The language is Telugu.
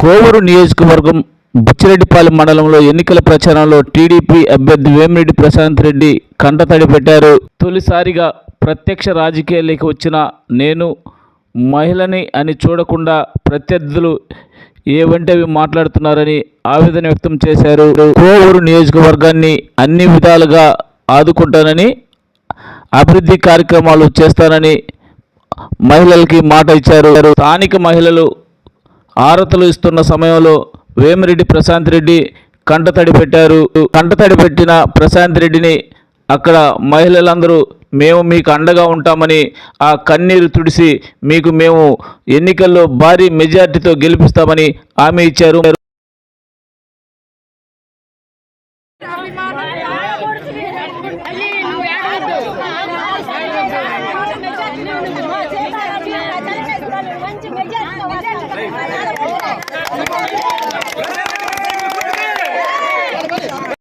కోవూరు నియోజకవర్గం బుచ్చిరెడ్డిపాలెం మండలంలో ఎన్నికల ప్రచారంలో టీడీపీ అభ్యర్థి వేమిరెడ్డి ప్రశాంత్ రెడ్డి కంటతడి పెట్టారు తొలిసారిగా ప్రత్యక్ష రాజకీయాల్లోకి వచ్చిన నేను మహిళని అని చూడకుండా ప్రత్యర్థులు ఏవంటవి మాట్లాడుతున్నారని ఆవేదన వ్యక్తం చేశారు. కోవూరు నియోజకవర్గాన్ని అన్ని విధాలుగా ఆదుకుంటానని అభివృద్ధి కార్యక్రమాలు చేస్తానని మహిళలకి మాట ఇచ్చారు. స్థానిక మహిళలు ఆరతలు ఇస్తున్న సమయంలో వేమిరెడ్డి ప్రశాంత్ రెడ్డి కంటతడి పెట్టారు. కంటతడి పెట్టిన ప్రశాంత్ రెడ్డిని అక్కడ మహిళలందరూ మేము మీకు అండగా ఉంటామని ఆ కన్నీరు తుడిసి మీకు మేము ఎన్నికల్లో భారీ మెజార్టీతో గెలిపిస్తామని హామీ ఇచ్చారు. మంచి మెజార్టీ